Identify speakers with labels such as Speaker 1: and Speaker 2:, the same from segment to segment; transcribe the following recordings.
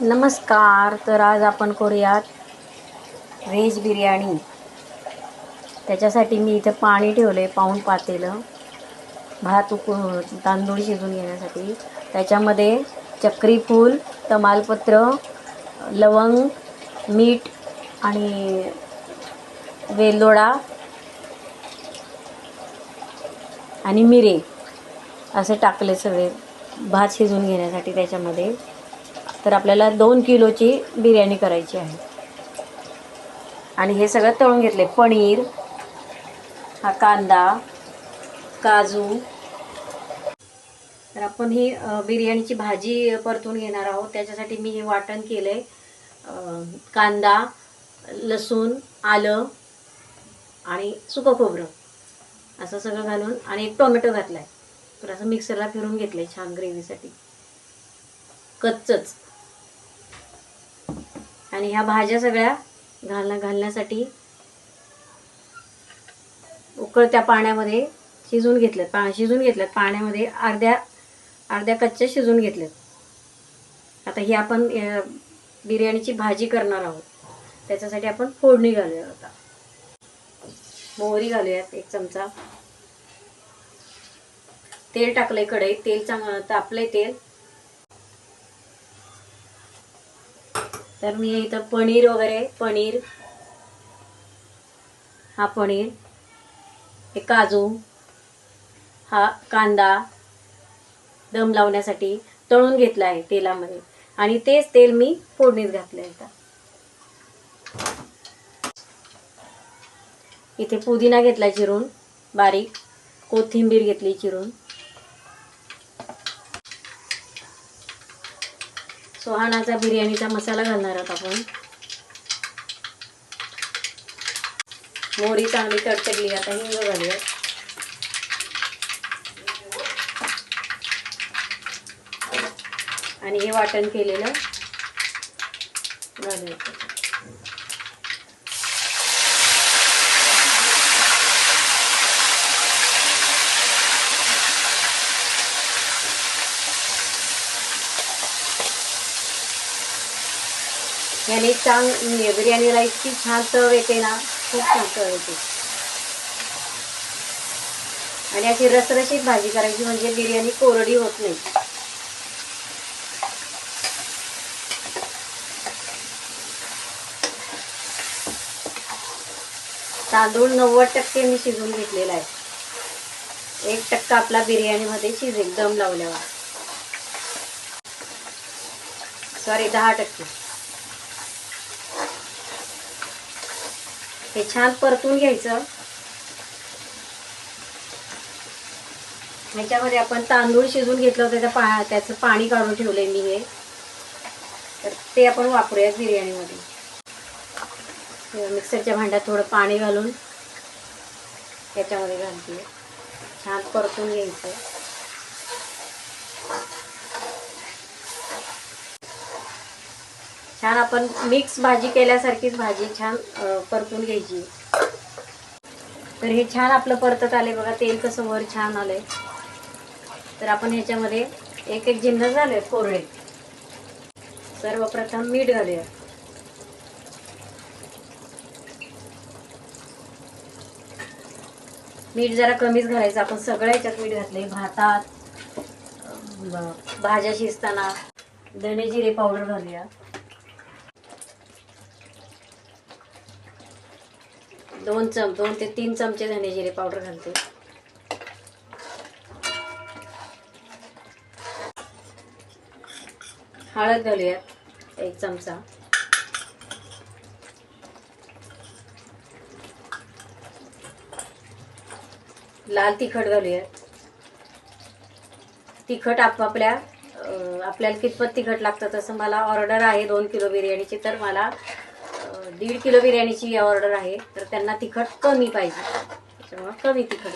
Speaker 1: नमस्कार तर आज आपण करूयात व्हेज बिर्याणी. त्याच्यासाठी मी इथं पाणी ठेवलं आहे पाहून पातेलं. भात उक तांदूळ शिजून घेण्यासाठी. त्याच्यामध्ये चक्री फूल तमालपत्र लवंग मीठ आणि वेलदोडा आणि मिरे असे टाकले सगळे भात शिजून घेण्यासाठी त्याच्यामध्ये. तर आपल्याला दोन किलोची बिर्याणी करायची आहे. आणि हे सगळं तळून घेतले. पनीर हा कांदा काजू. तर आपण ही बिर्याणीची भाजी परतून घेणार आहोत. त्याच्यासाठी मी हे वाटण केलं आहे कांदा लसूण आलं आणि सुकं खोबरं. असं सगळं घालून आणि एक टोमॅटो घातला आहे तर असं मिक्सरला फिरून घेतलं आहे छान ग्रेव्हीसाठी. कच्चच. आणि ह्या भाज्या सगळ्या घालण्या घालण्यासाठी उकळत्या पाण्यामध्ये शिजून घेतल्यात. पा शिजून घेतल्यात. पाण्यामध्ये अर्ध्या अर्ध्या कच्च्या शिजून घेतल्यात. आता ही आपण बिर्याणीची भाजी करणार आहोत. त्याच्यासाठी आपण फोडणी घालूया आता. मोहरी घालूयात एक चमचा. तेल टाकलंय कढई तेल चांगलं तापलंय तेल. तर मी इथं पनीर वगैरे पनीर. हा पनीर. हे काजू. हा कांदा दम लावण्यासाठी तळून घेतला आहे तेलामध्ये. आणि तेच तेल मी फोडणीत घातलं आहे आता इथे पुदिना घेतला चिरून बारीक. कोथिंबीर घेतली चिरून. सोहानाचा बिर्याणीचा मसाला घालणार आहोत आपण. मोहरी चांगली तडतडली आता हिंग घालूया. आणि हे वाटण केलेलं. घालूया. ह्याने चांग बिर्याणीला इतकी छान चव येते ना खूप छान चव येते. आणि अशी रसरशीत भाजी करायची म्हणजे बिर्याणी कोरडी होत नाही. तांदूळ नव्वद टक्के मी शिजवून घेतलेला आहे. एक टक्का आपला बिर्याणीमध्ये शिजेल दम लावल्यावर. सॉरी दहा टक्के. हे छान परतून घ्यायचं. ह्याच्यामध्ये आपण तांदूळ शिजून घेतलं होतं त्या पा त्याचं पाणी काढून ठेवलंय मी हे. तर ते आपण वापरूयात बिर्याणीमध्ये. मिक्सरच्या भांड्यात थोडं पाणी घालून त्याच्यामध्ये घालते. छान परतून घ्यायचं. छान आपण मिक्स भाजी केल्यासारखीच भाजी छान परतून घ्यायची. तर हे छान आपलं परतत आले बघा तेल कसं वर छान आलंय. तर आपण ह्याच्यामध्ये एक एक जिन्न झाले कोरडे. सर्वप्रथम मीठ घालूया. मीठ जरा कमीच घालायचं आपण सगळ्या ह्याच्यात मीठ घातले भातात भाज्या शिजताना. धने जिरे पावडर घालूया. दोन चम दोन ते तीन चमचे धने जिरे पावडर घालते. हळद घालूयात एक चमचा. लाल तिखट घालूयात तिखट आपापल्या आपल्याला कितपत तिखट लागतं तसं मला ऑर्डर आहे दोन किलो बिर्याणीची तर मला दीड किलो बिर्याणीची ऑर्डर आहे तर त्यांना तिखट कमी पाहिजे. त्याच्यामुळे कमी तिखट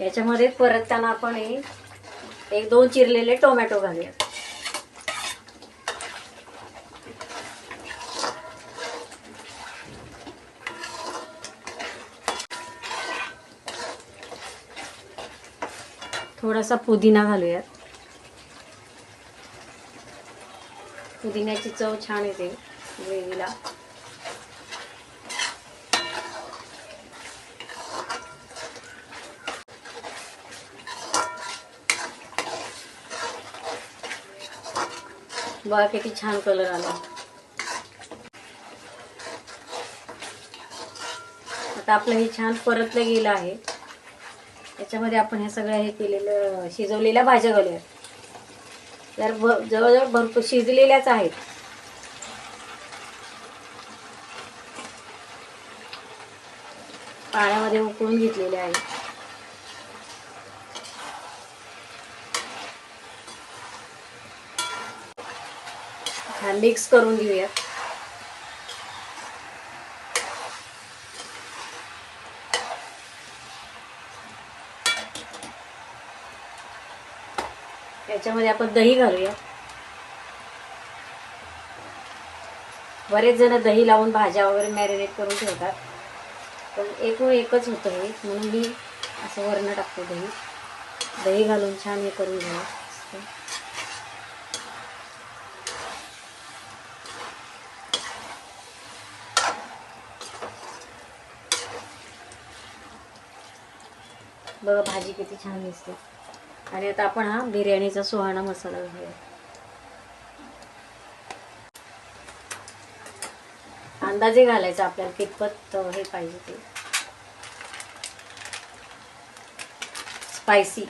Speaker 1: याच्यामध्ये याच्यामध्ये त्यांना आपण हे एक दोन चिरलेले टोमॅटो घालूया थोडासा पुदिना घालूयात. पुदिन्याची चव छान येते ग्रेव्हीला. बघा किती छान कलर आला. आता आपलं हे छान परतलं गेलं आहे. याच्यामध्ये आपण हे सगळं हे केलेलं शिजवलेल्या भाज्या घालूयात तर भ जवळजवळ भरपूर शिजलेल्याच आहेत. पाण्यामध्ये उकळून घेतलेल्या आहेत. छान मिक्स करून घेऊयात याच्यामध्ये आपण दही घालूया. बरेच जण दही लावून भाज्या वगैरे मॅरिनेट करून ठेवतात. पण एकूण एकच होतं हे म्हणून मी असं वरणं टाकतो दही. दही घालून छान हे करून घ्या. बघा भाजी किती छान दिसते. आणि आता आपण हा बिर्याणीचा सुहाणा मसाला घालूया अंदाजे घालायचा आपल्याला कितपत हे पाहिजे ते. स्पायसी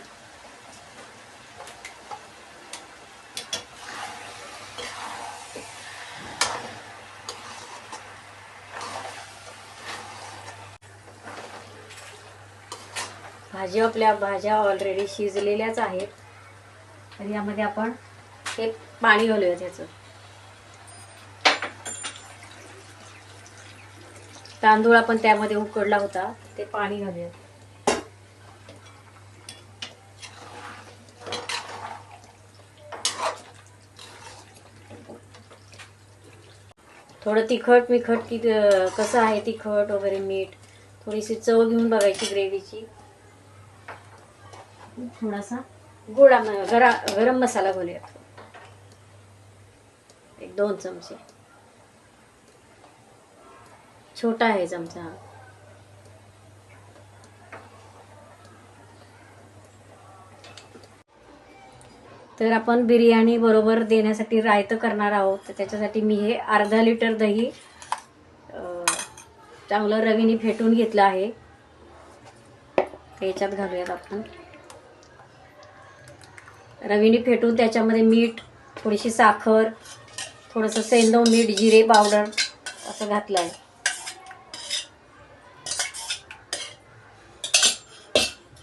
Speaker 1: भाजी आपल्या भाज्या ऑलरेडी शिजलेल्याच आहेत. तर यामध्ये आपण हे पाणी घालूया त्याचं. तांदूळ आपण त्यामध्ये उकडला होता ते पाणी घालूया. थोडं तिखट मिखट की कसं आहे तिखट वगैरे मीठ थोडीशी चव घेऊन बघायची ग्रेव्हीची थोडासा गोळा गरा गरम मसाला घालूयात. एक दोन चमचे. छोटा आहे चमचा. तर आपण बिर्याणी बरोबर देण्यासाठी रायतं करणार आहोत. तर त्याच्यासाठी मी हे अर्धा लिटर दही चांगलं रवीने फेटून घेतलं आहे. याच्यात घालूयात आपण. रवीने फेटून त्याच्यामध्ये मीठ थोडीशी साखर थोडंसं सेंदव मीठ जिरे पावडर असं घातलं आहे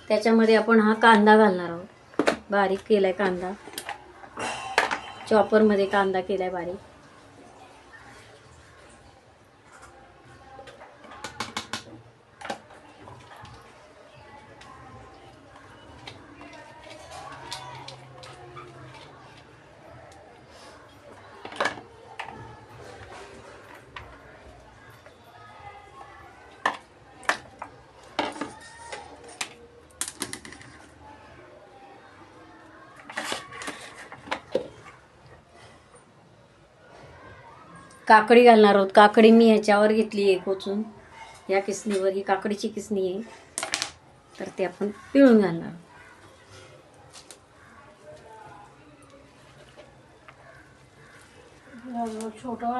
Speaker 1: त्याच्यामध्ये आपण हा कांदा घालणार आहोत. बारीक केला आहे कांदा चॉपरमध्ये कांदा केला आहे बारीक. काकडी घालणार आहोत. काकडी मी ह्याच्यावर घेतली आहे कोचून या किसणीवर ही काकडीची किसणी आहे. तर ते आपण पिळून घालणार आहोत.
Speaker 2: छोटं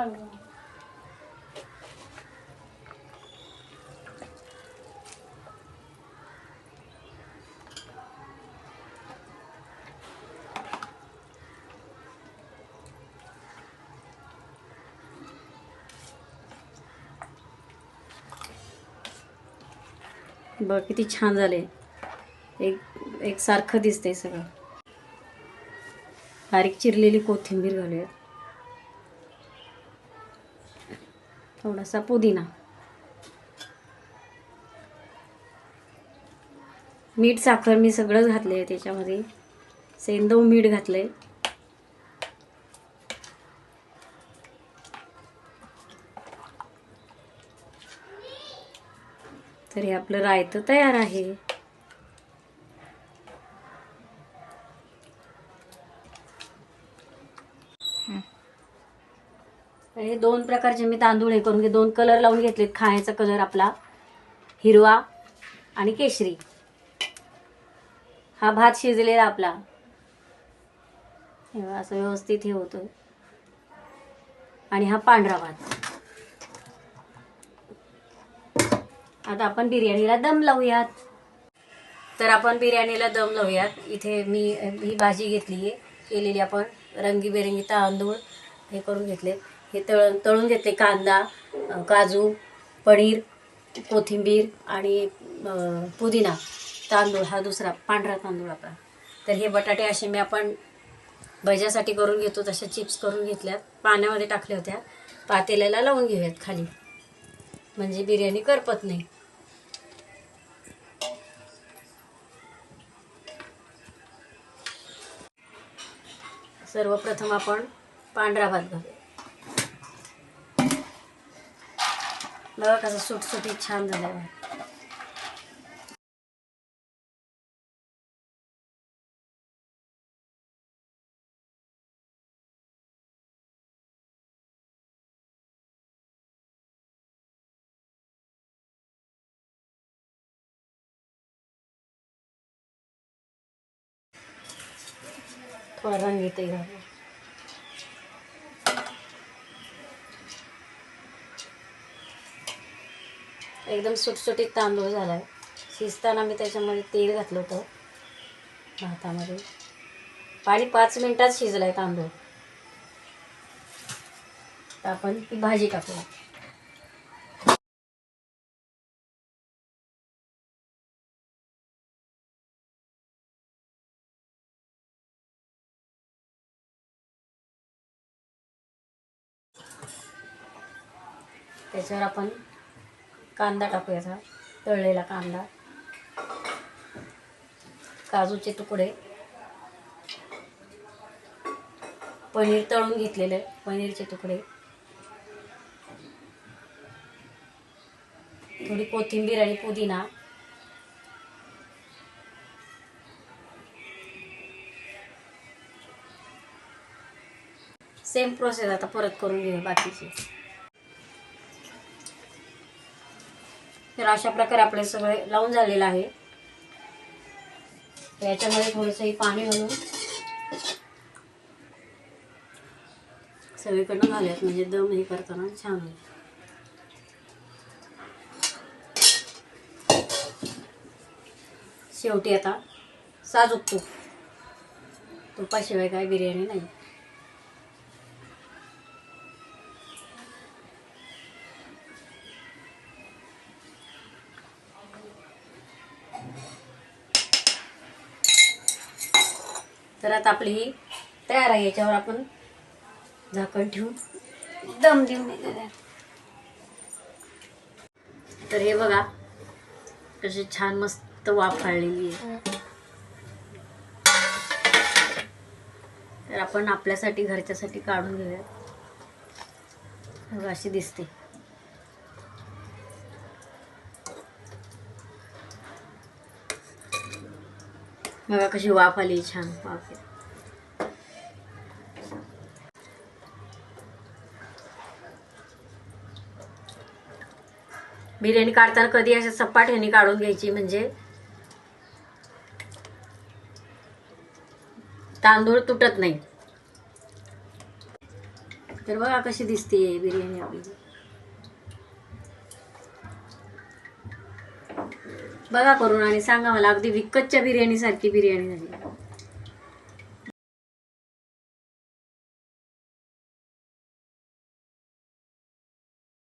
Speaker 1: बघ किती छान झाले. एक एक सारखं दिसतंय सगळं. बारीक चिरलेली कोथिंबीर घालूया थोडासा पुदिना. मीठ साखर मी सगळंच घातलं आहे त्याच्यामध्ये. सेंदव मीठ घातलं आहे तर हे आपलं रायतं तयार आहे. हे. दोन प्रकारचे मी तांदूळ हे करून घे. दोन कलर लावून घेतलेत. खाण्याचा कलर आपला हिरवा आणि केशरी. हा भात शिजलेला आपला. असं व्यवस्थित हे होतोय. आणि हा पांढरा भात. आता आपण बिर्याणीला दम लावूयात. तर आपण बिर्याणीला दम लावूयात. इथे मी ही भाजी घेतली आहे. केलेली आपण रंगीबेरंगी तांदूळ हे करून घेतले. हे तळ तळून घेतले कांदा काजू पनीर कोथिंबीर आणि पुदिना. तांदूळ हा दुसरा पांढरा तांदूळ आपला. तर हे बटाटे असे मी आपण भज्यासाठी करून घेतो. तशा चिप्स करून घेतल्यात. पाण्यामध्ये टाकल्या होत्या. पातेल्याला लावून घेऊयात खाली. म्हणजे बिर्याणी करपत नाही. सर्वप्रथम आपण पांढरा भात घालूया बघा कसं सुटसुटीत छान झालाय भात. थोडा रंग येते घालून एकदम सुटसुटीत तांदूळ झाला आहे शिजताना मी त्याच्यामध्ये तेल घातलं होतं. भातामध्ये. पाणी पाच मिनिटात आहे तांदूळ. आपण ती भाजी टाकूया. त्याच्यावर आपण कांदा टाकूयाचा तळलेला कांदा. काजूचे तुकडे. पनीर तळून घेतलेले पनीरचे तुकडे. थोडी कोथिंबीर आणि पुदिना. सेम प्रोसेस आता परत करून घेऊ बाकीची. तर अशा प्रकारे आपले सगळे लावून झालेलं आहे. याच्यामध्ये थोडंसं पाणी घालून सगळीकडनं घालूयात म्हणजे दम हे करताना छान होईल. शेवटी आता साजूक तूप. तुपाशिवाय काय बिर्याणी नाही. तर आता आपली ही तयार आहे याच्यावर आपण झाकण ठेवून दम देऊन. तर हे बघा कशी छान मस्त वाफ काढलेली आहे. तर आपण आपल्यासाठी घरच्यासाठी काढून घेऊया बघा, अशी दिसते. बघा कशी वाफ आली छान. वाफ. बिर्याणी काढताना कधी अशा सपाट ह्यानी काढून घ्यायची म्हणजे? तांदूळ तुटत नाही. तर बघा कशी दिसते बिर्याणी आपली. बघा करून आणि सांगा मला अगदी विकतच्या बिर्याणी सारखी बिर्याणी झाली.